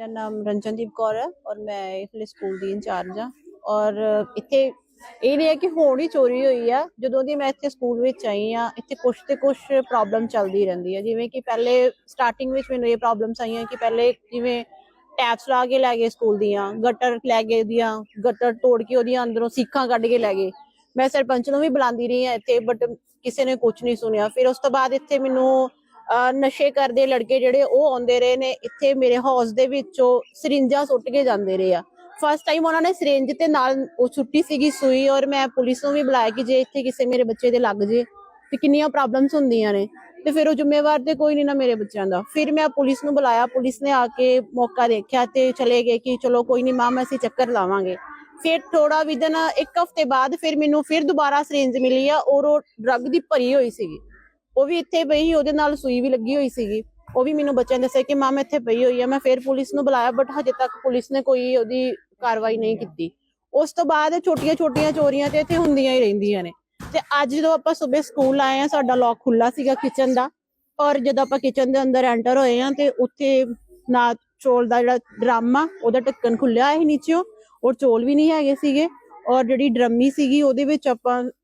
ਮੇਰਾ ਨਾਮ ਰੰਜਨਦੀਪ ਕੌਰ ਹੈ ਔਰ ਮੈਂ ਇਸ ਸਕੂਲ ਦੀ ਇੰਚਾਰਜ ਹਾਂ। ਔਰ ਇੱਥੇ ਇਹ ਨਹੀਂ ਹੈ ਕਿ ਹੁਣ ਹੀ ਚੋਰੀ ਹੋਈ ਆ। ਜਦੋਂ ਦੀ ਮੈਂ ਇੱਥੇ ਸਕੂਲ ਵਿੱਚ ਆਈ ਆ ਇੱਥੇ ਕੁਛ ਤੇ ਕੁਛ ਪ੍ਰੋਬਲਮ ਚੱਲਦੀ ਰਹਿੰਦੀ ਹੈ ਜਿਵੇਂ ਕਿ ਪਹਿਲੇ ਸਟਾਰਟਿੰਗ ਵਿੱਚ ਮੈਨੂੰ ਇਹ ਪ੍ਰੋਬਲਮਸ ਆਈਆਂ ਕਿ ਪਹਿਲੇ ਜਿਵੇਂ ਟੈਪਸ ਲਾ ਕੇ ਲੈ ਗਏ ਸਕੂਲ ਦੀਆਂ ਗਟਰ ਲੈ ਗਏ ਦੀਆਂ ਗਟਰ ਤੋੜ ਕੇ ਉਹਦੀਆਂ ਅੰਦਰੋਂ ਸੀਖਾਂ ਕੱਢ ਕੇ ਲੈ ਗਏ। ਮੈਂ ਸਰਪੰਚ ਨੂੰ ਵੀ ਬੁਲਾਉਂਦੀ ਰਹੀ ਆ ਇੱਥੇ ਬਟ ਕਿਸੇ ਨੇ ਕੁਝ ਨਹੀਂ ਸੁਣਿਆ। ਫਿਰ ਉਸ ਤੋਂ ਬਾਅਦ ਇੱਥੇ ਮੈਨੂੰ ਨਸ਼ੇ ਕਰਦੇ ਲੜਕੇ ਜਿਹੜੇ ਉਹ ਆਉਂਦੇ ਰਹੇ ਨੇ, ਇੱਥੇ ਮੇਰੇ ਹਾਊਸ ਦੇ ਵਿੱਚੋਂ ਸਰਿੰਜਾਂ ਸੁੱਟ ਕੇ ਜਾਂਦੇ ਰਹੇ ਆ। ਫਸਟ ਟਾਈਮ ਉਹਨਾਂ ਨੇ ਸਰਿੰਜ ਤੇ ਨਾਲ ਉਹ ਛੁੱਟੀ ਸੀਗੀ ਸੂਈ ਔਰ ਮੈਂ ਪੁਲਿਸ ਨੂੰ ਵੀ ਬੁਲਾਇਆ ਕਿ ਜੇ ਇੱਥੇ ਕਿਸੇ ਮੇਰੇ ਬੱਚੇ ਦੇ ਲੱਗ ਜੇ, ਤੇ ਕਿੰਨੀਆਂ ਪ੍ਰੋਬਲਮਸ ਹੁੰਦੀਆਂ ਨੇ। ਤੇ ਫਿਰ ਉਹ ਜ਼ਿੰਮੇਵਾਰ ਤੇ ਕੋਈ ਨਹੀਂ ਨਾ ਮੇਰੇ ਬੱਚਿਆਂ ਦਾ। ਫਿਰ ਮੈਂ ਪੁਲਿਸ ਨੂੰ ਬੁਲਾਇਆ, ਪੁਲਿਸ ਨੇ ਆ ਕੇ ਮੌਕਾ ਦੇਖਿਆ ਤੇ ਚਲੇ ਗਏ ਕਿ ਚਲੋ ਕੋਈ ਨਹੀਂ ਮਾਮ ਅਸੀਂ ਚੱਕਰ ਲਾਵਾਂਗੇ। ਫਿਰ ਥੋੜਾ ਵਿਦਨ ਇੱਕ ਹਫ਼ਤੇ ਬਾਅਦ ਫਿਰ ਮੈਨੂੰ ਫਿਰ ਦੁਬਾਰਾ ਸਰਿੰਜ ਮਿਲੀ ਆ, ਔਰ ਉਹ ਡਰੱਗ ਦੀ ਭਰੀ ਹੋਈ ਸੀਗੀ। ਉਹ ਵੀ ਇੱਥੇ ਪਈ ਉਹਦੇ ਨਾਲ ਸੂਈ ਵੀ ਲੱਗੀ ਹੋਈ ਸੀਗੀ। ਉਹ ਵੀ ਮੈਨੂੰ ਬੱਚਿਆਂ ਨੇ ਦੱਸਿਆ ਕਿ ਮਾਮ ਇੱਥੇ ਪਈ ਹੋਈ ਆ। ਮੈਂ ਫਿਰ ਪੁਲਿਸ ਨੂੰ ਬੁਲਾਇਆ ਬਟ ਹਜੇ ਤੱਕ ਪੁਲਿਸ ਨੇ ਕੋਈ ਉਹਦੀ ਕਾਰਵਾਈ ਨਹੀਂ ਕੀਤੀ। ਉਸ ਤੋਂ ਬਾਅਦ ਛੋਟੀਆਂ ਛੋਟੀਆਂ ਚੋਰੀਆਂ ਤੇ ਇੱਥੇ ਹੁੰਦੀਆਂ ਹੀ ਰਹਿੰਦੀਆਂ ਨੇ। ਤੇ ਅੱਜ ਜਦੋਂ ਆਪਾਂ ਸਵੇਰ ਸਕੂਲ ਆਏ ਆ, ਸਾਡਾ ਲੋਕ ਖੁੱਲਾ ਸੀਗਾ ਕਿਚਨ ਦਾ। ਔਰ ਜਦੋਂ ਆਪਾਂ ਕਿਚਨ ਦੇ ਅੰਦਰ ਐਂਟਰ ਹੋਏ ਆ ਤੇ ਉੱਥੇ ਨਾ ਚੋਲ ਦਾ ਜਿਹੜਾ ਡਰਾਮਾ ਉਹਦਾ ਢੱਕਣ ਖੁੱਲਿਆ ਸੀ ਨੀਚੇੋਂ ਔਰ ਚੋਲ ਵੀ ਨਹੀਂ ਹੈਗੇ ਸੀਗੇ। ਔਰ ਜਿਹੜੀ ਡਰਮੀ ਸੀਗੀ, ਉਹਦੇ ਵਿੱਚ ਆਪਾਂ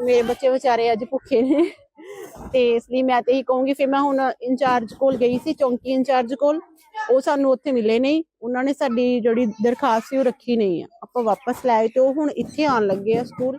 ਮੇਰੇ ਬੱਚੇ ਵਿਚਾਰੇ ਅੱਜ ਭੁੱਖੇ ਨੇ। ਤੇ ਇਸ ਲਈ ਮੈਂ ਤੇ ਹੀ ਕਹੂੰਗੀ, ਫਿਰ ਮੈਂ ਹੁਣ ਇੰਚਾਰਜ ਕੋਲ ਗਈ ਸੀ, ਚੌਂਕੀ ਇੰਚਾਰਜ ਕੋਲ। ਉਹ ਸਾਨੂੰ ਉੱਥੇ ਮਿਲੇ ਨਹੀਂ। ਉਹਨਾਂ ਨੇ ਸਾਡੀ ਜਿਹੜੀ ਦਰਖਾਸਤ ਸੀ, ਉਹ ਰੱਖੀ ਨਹੀਂ ਆ। ਆਪਾਂ ਵਾਪਸ ਲੈ ਆਏ ਤੇ ਉਹ ਹੁਣ ਇੱਥੇ ਆਉਣ ਲੱਗੇ ਆ ਸਕੂਲ।